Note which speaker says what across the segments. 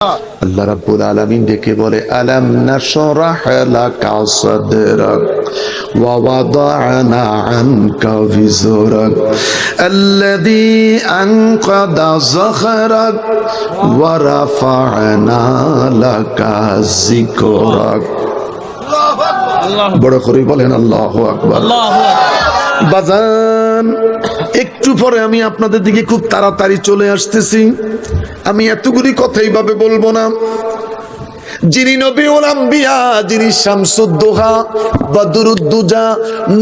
Speaker 1: আল্লাহ রাব্বুল আলামিন ডেকে বলে আলাম নাশরাহ লাকা সাদরাক ওয়া ওয়াদা'না আনকা বিজরাক আল্লাযী আনকাদা যাহরাক ওয়া রাফা'না লাকা যিকরাক। বড় করে বলেন আল্লাহু আকবার। বাজান একটু পরে আমি আপনাদের দিকে খুব তাড়াতাড়ি চলে আসতেছি। আমি এতগুলি কথা এইভাবে বলব না। যিনি নবী আম্বিয়া যিনি শামসুদ্দোহা বদরুদ্দুজা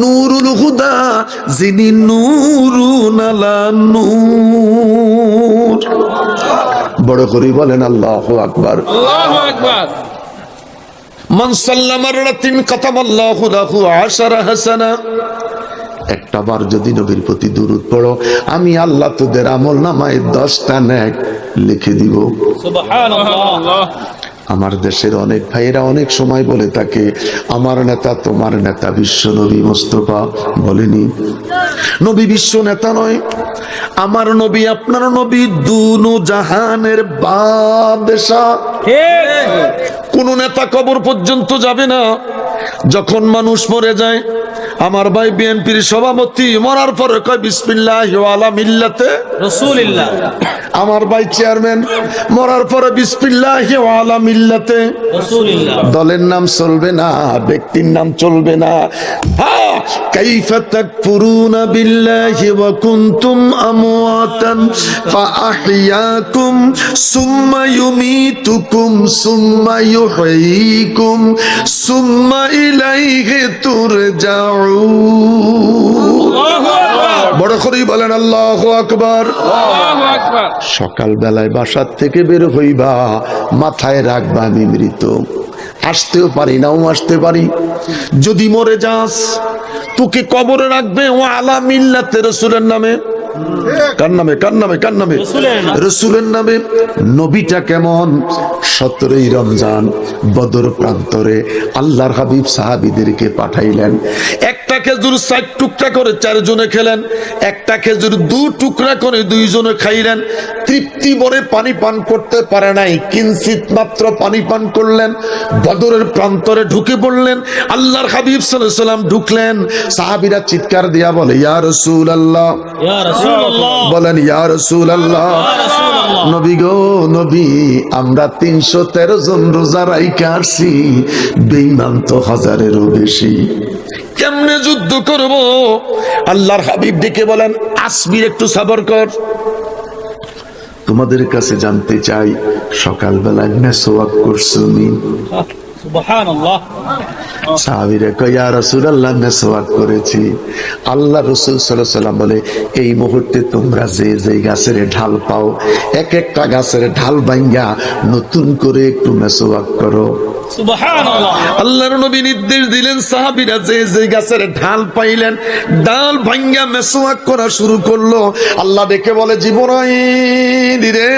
Speaker 1: নূরুল হুদা যিনি নূরুন আলা নূর। বড় করে বলেন আল্লাহু আকবার।
Speaker 2: আল্লাহু আকবার।
Speaker 1: মান সাল্লামা রাতিন কাতামাল্লাহু লাহু আশারা হাসানা। একটা বার যদি নবীর প্রতি দুরুদ পড়ো আমি আল্লাহ তোদের আমল নামায় দশটা ন্যাক লিখে দিব। আমার দেশের অনেক ভাইয়েরা অনেক সময় বলে থাকে আমার নেতা তোমার নেতা বিশ্ব নবী মোস্তফা বলেনি। নবী বিশ্ব নেতা নয় আমার নবী আপনার নবী দুনো জাহানের বাদশা। কোন নেতা কবর পর্যন্ত যাবে না। যখন মানুষ মরে যায় আমার ভাই বিএনপির সভাপতি মরার পরে কয় বিসমিল্লাহ আলা মিল্লাতে
Speaker 2: রাসূলুল্লাহ।
Speaker 1: আমার ভাই চেয়ারম্যান মরার পরে বিসমিল্লাহ আলা মিল্লাতে
Speaker 2: রাসূলুল্লাহ।
Speaker 1: দলের নাম চলবে না ব্যক্তির নাম চলবে না। ইউহয়ীকুম সুম্মা ইলাইহি তুরজাউন
Speaker 2: আল্লাহু আকবার।
Speaker 1: বড় করেই বলেন আল্লাহু আকবার। সকাল বেলায় বাসার থেকে বের হইবা মাথায় রাখবা আমি মৃত। আসতেও পারি নাও আসতে পারি। যদি মরে যাস তোকে কবরে রাখবে ও আলা মিল্লাতে রসুলের নামে। কার নামে কার নামে কার নামে?
Speaker 2: রসুলের নামে।
Speaker 1: রসুলের নামে। নবীটা কেমন? সতেরোই রমজান বদর প্রান্তরে আল্লাহর হাবিব সাহাবিদেরকে পাঠাইলেন। একটা খেজুর ষাট টুকরা করে চারজনে খেলেন একটা খেজুর দু টুকরা করে দুইজনে খাইলেন। তৃপ্তি ভরে পানি পান করতে পারে নাই কিঞ্চিত মাত্র পানি পান করলেন বদরের প্রান্তরে ঢুকে পড়লেন আল্লাহর হাবিব সাল্লাম ঢুকলেন সাহাবিরা চিৎকার দিয়া বলে ইয়া রসুল আল্লাহ বলেন ইয়া রসুল আল্লাহ নবী গো নবী আমরা তিনশো তেরো জন রোজা রাইকা আসছি বেইমান তো হাজারেরও বেশি। কেমনে যুদ্ধ করব? আল্লাহর হাবিব ডেকে বলেন আসবির একটু সাবর কর। তোমাদের কাছে জানতে চাই সকালবেলায় মেসোয়াক করছ নি?
Speaker 2: সুবহানাল্লাহ।
Speaker 1: সাহাবিরা কয় রাসূলুল্লাহ মেসওয়াক করেছি। আল্লাহ রাসূল সাল্লাল্লাহু সাল্লাম বলে এই মুহূর্তে তোমরা যে যে গাছের ঢাল পাও এক একটা গাছের ঢাল ভাঙ্গা নতুন করে একটু মেসোয়াক করো। নবী নির্দেশ দিলেন, সাহাবীরা যে যে গাছের ঢাল পাইলেন করা শুরু আল্লাহ বলে রে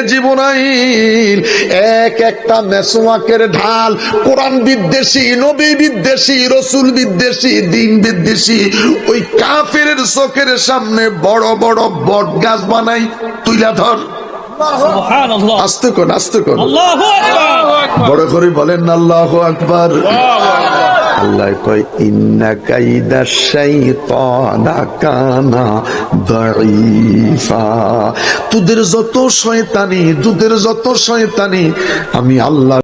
Speaker 1: এক একটা মেসওয়াকের ঢাল, কোরআন বিদ্বেষী, নবী বিদ্বেষী, রসুল বিদ্বেষী, দিন বিদ্বেষী, ওই কাফের চোখের সামনে বড় বড় বট গাছ বানাই, তুইলা ধর। আস্তে কোন আস্তে কোন। বড় করে বলেন আল্লাহ আকবার। আল্লাহ কয় ইন্না কাইদা শাইতানা কানা দাঈফা। তোদের যত শয়তানি তোদের যত শয়তানি আমি আল্লাহ